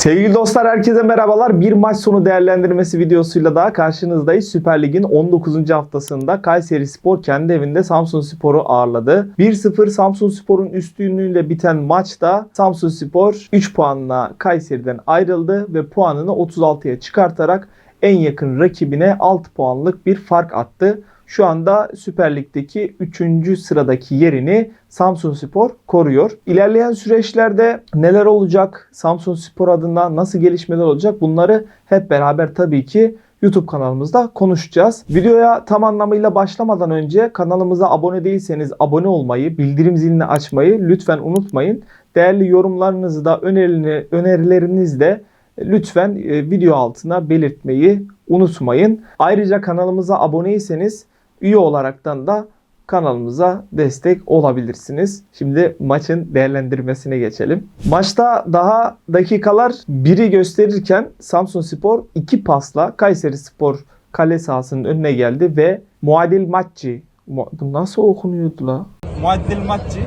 Sevgili dostlar herkese merhabalar. Bir maç sonu değerlendirmesi videosuyla daha karşınızdayız. Süper Lig'in 19. haftasında Kayseri Spor kendi evinde Samsun Spor'u ağırladı. 1-0 Samsun Spor'un üstünlüğüyle biten maçta Samsun Spor 3 puanla Kayseri'den ayrıldı ve puanını 36'ya çıkartarak en yakın rakibine 6 puanlık bir fark attı. Şu anda Süper Lig'deki 3. sıradaki yerini Samsun Spor koruyor. İlerleyen süreçlerde neler olacak? Samsun Spor adına nasıl gelişmeler olacak? Bunları hep beraber tabii ki YouTube kanalımızda konuşacağız. Videoya tam anlamıyla başlamadan önce kanalımıza abone değilseniz abone olmayı, bildirim zilini açmayı lütfen unutmayın. Değerli yorumlarınızı da önerilerini, önerilerinizi de lütfen e, video altına belirtmeyi unutmayın. Ayrıca kanalımıza aboneyseniz üye olaraktan da kanalımıza destek olabilirsiniz. Şimdi maçın değerlendirmesine geçelim. Maçta daha dakikalar biri gösterirken Samsun Spor iki pasla Kayseri Spor kale sahasının önüne geldi ve Muadil Mu- bu nasıl okunuyordu la? Muaddil Matçı.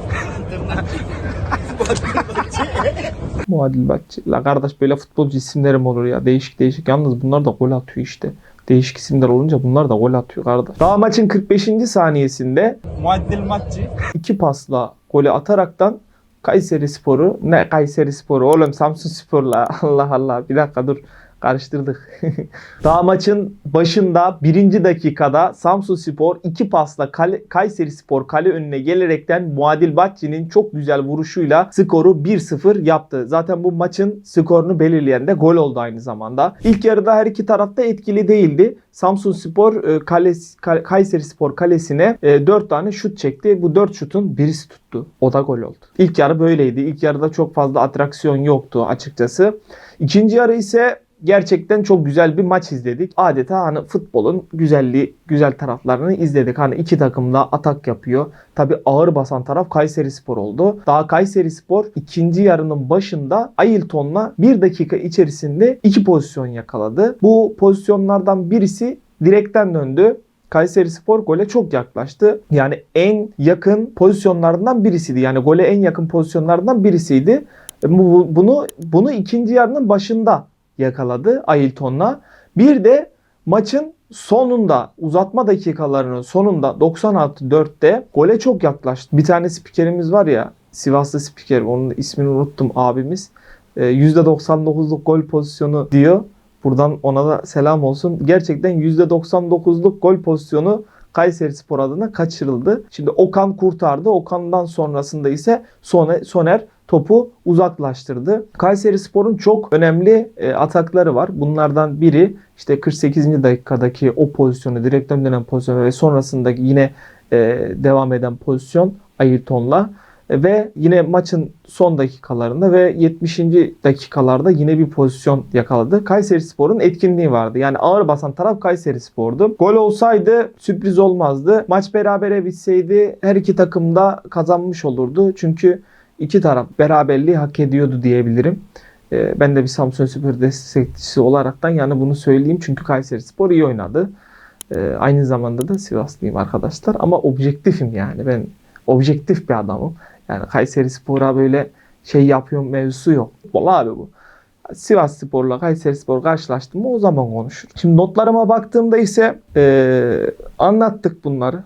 Muadil Maççı. La kardeş böyle futbolcu isimleri mi olur ya? Değişik değişik. Yalnız bunlar da gol atıyor işte. Değişik isimler olunca bunlar da gol atıyor kardeş. Daha maçın 45. saniyesinde Muaddil Matçı. iki pasla golü ataraktan Kayseri Sporu ne Kayseri Sporu oğlum Samsun Spor'la Allah Allah bir dakika dur karıştırdık. Daha maçın başında birinci dakikada Samsun Spor iki pasla kale, Kayseri Spor kale önüne gelerekten Muadil Batçi'nin çok güzel vuruşuyla skoru 1-0 yaptı. Zaten bu maçın skorunu belirleyen de gol oldu aynı zamanda. İlk yarıda her iki tarafta etkili değildi. Samsun Spor e, kales, Ka- Kayseri Spor kalesine 4 tane şut çekti. Bu 4 şutun birisi tuttu. O da gol oldu. İlk yarı böyleydi. İlk yarıda çok fazla atraksiyon yoktu açıkçası. İkinci yarı ise gerçekten çok güzel bir maç izledik. Adeta hani futbolun güzelliği, güzel taraflarını izledik. Hani iki takım da atak yapıyor. Tabi ağır basan taraf Kayseri Spor oldu. Daha Kayseri Spor ikinci yarının başında Ailton'la bir dakika içerisinde iki pozisyon yakaladı. Bu pozisyonlardan birisi direkten döndü. Kayseri Spor gole çok yaklaştı. Yani en yakın pozisyonlardan birisiydi. Yani gole en yakın pozisyonlardan birisiydi. E, Bu, bunu bunu ikinci yarının başında yakaladı Ailton'la. Bir de maçın sonunda uzatma dakikalarının sonunda 96-4'te gole çok yaklaştı. Bir tane spikerimiz var ya Sivaslı spiker onun ismini unuttum abimiz. E, %99'luk gol pozisyonu diyor. Buradan ona da selam olsun. Gerçekten %99'luk gol pozisyonu Kayseri Spor adına kaçırıldı. Şimdi Okan kurtardı. Okan'dan sonrasında ise Soner, topu uzaklaştırdı. Kayseri Spor'un çok önemli e, atakları var. Bunlardan biri işte 48. dakikadaki o pozisyonu, direkten dönen pozisyon ve sonrasındaki yine e, devam eden pozisyon Ayrton'la ve yine maçın son dakikalarında ve 70. dakikalarda yine bir pozisyon yakaladı. Kayseri Spor'un etkinliği vardı. Yani ağır basan taraf Kayseri Spor'du. Gol olsaydı sürpriz olmazdı. Maç berabere bitseydi her iki takım da kazanmış olurdu. Çünkü iki taraf beraberliği hak ediyordu diyebilirim. Ee, Ben de bir Samsun Spor destekçisi olaraktan yani bunu söyleyeyim. Çünkü Kayseri Spor iyi oynadı. Ee, Aynı zamanda da Sivaslıyım arkadaşlar. Ama objektifim yani. Ben objektif bir adamım. Yani Kayseri Spor'a böyle şey yapıyorum mevzusu yok. Futbol abi bu. Sivas Spor'la Kayseri Spor karşılaştım mı o zaman konuşur. Şimdi notlarıma baktığımda ise eee, anlattık bunları.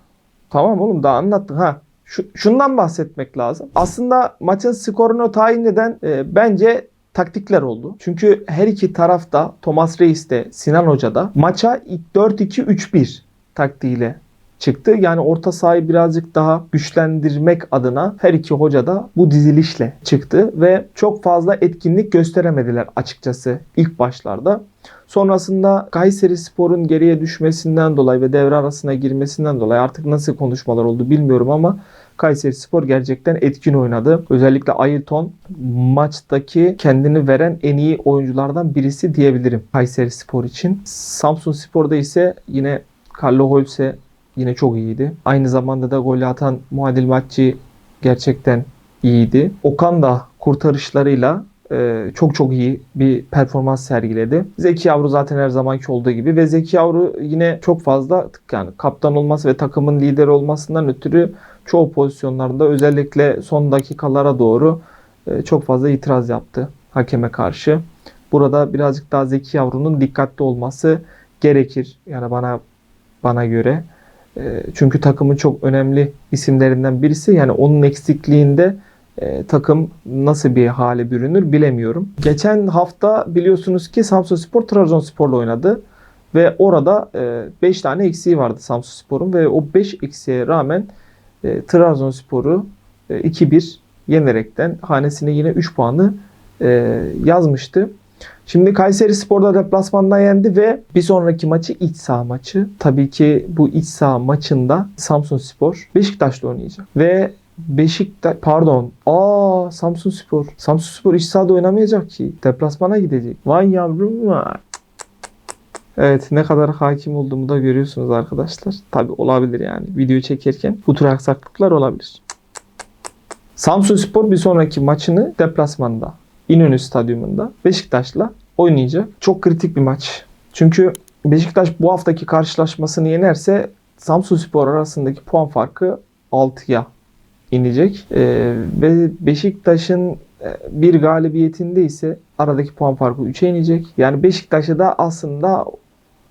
Tamam oğlum daha anlattık ha. Şu, şundan bahsetmek lazım. Aslında maçın skorunu tayin eden e, bence taktikler oldu. Çünkü her iki tarafta Thomas Reis de Sinan Hoca da maça 4-2-3-1 taktiğiyle çıktı. Yani orta sahayı birazcık daha güçlendirmek adına her iki hoca da bu dizilişle çıktı ve çok fazla etkinlik gösteremediler açıkçası ilk başlarda. Sonrasında Kayseri Spor'un geriye düşmesinden dolayı ve devre arasına girmesinden dolayı artık nasıl konuşmalar oldu bilmiyorum ama Kayseri Spor gerçekten etkin oynadı. Özellikle Ayrton maçtaki kendini veren en iyi oyunculardan birisi diyebilirim Kayseri Spor için. Samsun Spor'da ise yine Carlo Holse yine çok iyiydi. Aynı zamanda da golü atan Muadil Matçı gerçekten iyiydi. Okan da kurtarışlarıyla e, çok çok iyi bir performans sergiledi. Zeki Yavru zaten her zamanki olduğu gibi ve Zeki Yavru yine çok fazla yani kaptan olması ve takımın lideri olmasından ötürü çoğu pozisyonlarda özellikle son dakikalara doğru e, çok fazla itiraz yaptı hakeme karşı. Burada birazcık daha Zeki yavrunun dikkatli olması gerekir. Yani bana bana göre. E, çünkü takımın çok önemli isimlerinden birisi. Yani onun eksikliğinde e, takım nasıl bir hale bürünür bilemiyorum. Geçen hafta biliyorsunuz ki Samsunspor Trabzonspor'la oynadı. Ve orada 5 tane eksiği vardı Samsunspor'un ve o 5 eksiğe rağmen e, Trabzonspor'u e, 2-1 yenerekten hanesine yine 3 puanı e, yazmıştı. Şimdi Kayseri Spor'da deplasmanda yendi ve bir sonraki maçı iç saha maçı. Tabii ki bu iç saha maçında Samsun Spor Beşiktaş'la oynayacak. Ve Beşiktaş pardon. Aa Samsun Spor. Samsun Spor iç sahada oynamayacak ki. Deplasmana gidecek. Vay yavrum vay. Evet ne kadar hakim olduğumu da görüyorsunuz arkadaşlar. Tabi olabilir yani. Video çekerken bu tür aksaklıklar olabilir. Samsun Spor bir sonraki maçını deplasmanda İnönü Stadyumunda Beşiktaş'la oynayacak. Çok kritik bir maç. Çünkü Beşiktaş bu haftaki karşılaşmasını yenerse Samsun Spor arasındaki puan farkı 6'ya inecek. Ee, ve Beşiktaş'ın e, bir galibiyetinde ise aradaki puan farkı 3'e inecek. Yani Beşiktaş'ı da aslında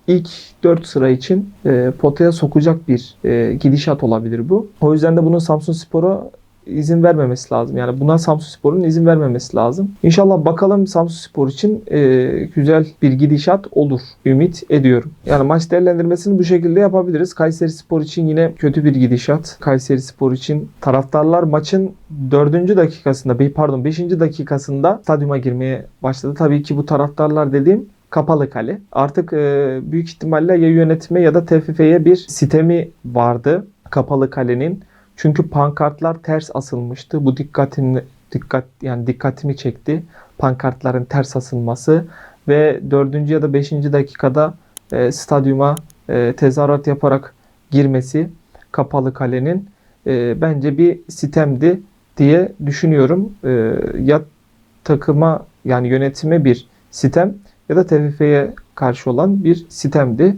ilk 4 sıra için e, potaya sokacak bir e, gidişat olabilir bu. O yüzden de bunun Samsun Spor'a izin vermemesi lazım. Yani buna Samsun Spor'un izin vermemesi lazım. İnşallah bakalım Samsun Spor için e, güzel bir gidişat olur. Ümit ediyorum. Yani maç değerlendirmesini bu şekilde yapabiliriz. Kayseri Spor için yine kötü bir gidişat. Kayseri Spor için taraftarlar maçın 4. dakikasında, pardon 5. dakikasında stadyuma girmeye başladı. Tabii ki bu taraftarlar dediğim kapalı kale. Artık e, büyük ihtimalle ya yönetime ya da TFF'ye bir sitemi vardı kapalı kalenin. Çünkü pankartlar ters asılmıştı. Bu dikkatimi dikkat yani dikkatimi çekti. Pankartların ters asılması ve 4. ya da 5. dakikada e, stadyuma e, tezahürat yaparak girmesi kapalı kalenin e, bence bir sitemdi diye düşünüyorum. E, ya takıma yani yönetime bir sitem ya da TFF'ye karşı olan bir sitemdi.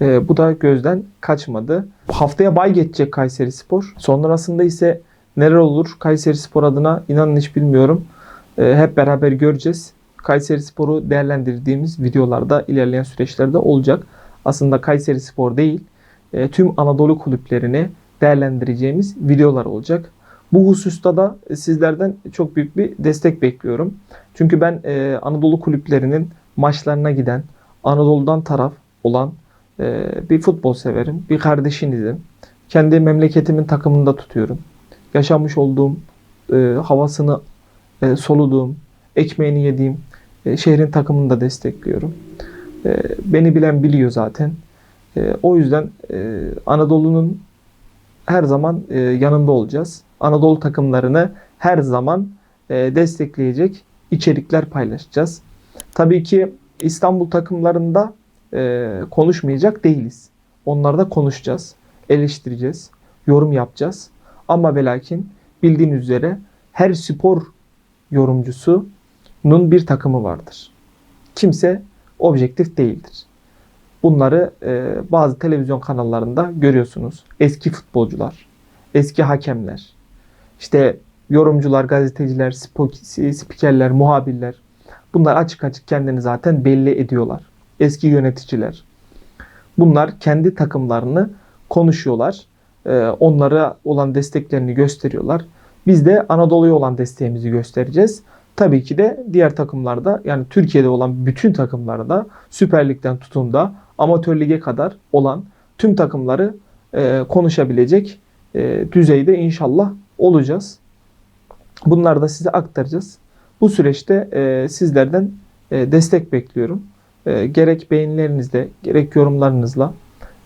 E, bu da gözden kaçmadı. Haftaya bay geçecek Kayseri Spor. Sonrasında ise neler olur Kayseri Spor adına inanın hiç bilmiyorum. E, hep beraber göreceğiz. Kayseri Spor'u değerlendirdiğimiz videolarda ilerleyen süreçlerde olacak. Aslında Kayseri Spor değil, e, tüm Anadolu kulüplerini değerlendireceğimiz videolar olacak. Bu hususta da sizlerden çok büyük bir destek bekliyorum. Çünkü ben e, Anadolu kulüplerinin maçlarına giden, Anadolu'dan taraf olan bir futbol severim, bir kardeşinizim. Kendi memleketimin takımında tutuyorum. Yaşamış olduğum, e, havasını e, soluduğum, ekmeğini yediğim e, şehrin takımını da destekliyorum. Beni bilen biliyor zaten. O yüzden Anadolu'nun her zaman yanında olacağız. Anadolu takımlarını her zaman destekleyecek içerikler paylaşacağız. Tabii ki İstanbul takımlarında e, konuşmayacak değiliz. Onlarda konuşacağız, eleştireceğiz, yorum yapacağız. Ama ve lakin bildiğiniz üzere her spor yorumcusunun bir takımı vardır. Kimse objektif değildir. Bunları e, bazı televizyon kanallarında görüyorsunuz. Eski futbolcular, eski hakemler, işte yorumcular, gazeteciler, spikerler, muhabirler. Bunlar açık açık kendini zaten belli ediyorlar. Eski yöneticiler. Bunlar kendi takımlarını konuşuyorlar. E, onlara olan desteklerini gösteriyorlar. Biz de Anadolu'ya olan desteğimizi göstereceğiz. Tabii ki de diğer takımlarda yani Türkiye'de olan bütün takımlarda Süper Lig'den tutun da amatör lige kadar olan tüm takımları e, konuşabilecek e, düzeyde inşallah olacağız. Bunları da size aktaracağız. Bu süreçte e, sizlerden e, destek bekliyorum. E, gerek beğenilerinizle, gerek yorumlarınızla,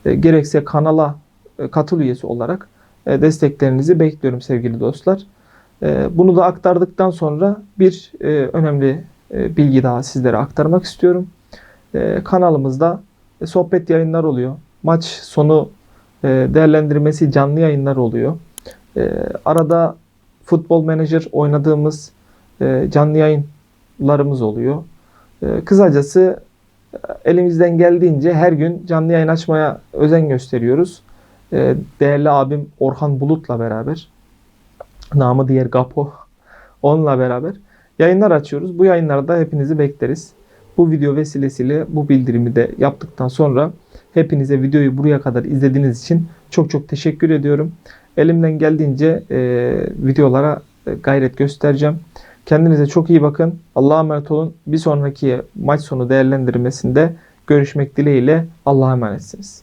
e, gerekse kanala e, katıl üyesi olarak e, desteklerinizi bekliyorum sevgili dostlar. Bunu da aktardıktan sonra bir önemli bilgi daha sizlere aktarmak istiyorum. Kanalımızda sohbet yayınlar oluyor. Maç sonu değerlendirmesi canlı yayınlar oluyor. Arada futbol menajer oynadığımız canlı yayınlarımız oluyor. E, kısacası elimizden geldiğince her gün canlı yayın açmaya özen gösteriyoruz. E, değerli abim Orhan Bulut'la beraber, namı diğer Gapo, onunla beraber yayınlar açıyoruz. Bu yayınlarda hepinizi bekleriz. Bu video vesilesiyle bu bildirimi de yaptıktan sonra hepinize videoyu buraya kadar izlediğiniz için çok çok teşekkür ediyorum. Elimden geldiğince e, videolara e, gayret göstereceğim. Kendinize çok iyi bakın. Allah'a emanet olun. Bir sonraki maç sonu değerlendirmesinde görüşmek dileğiyle Allah'a emanetsiniz.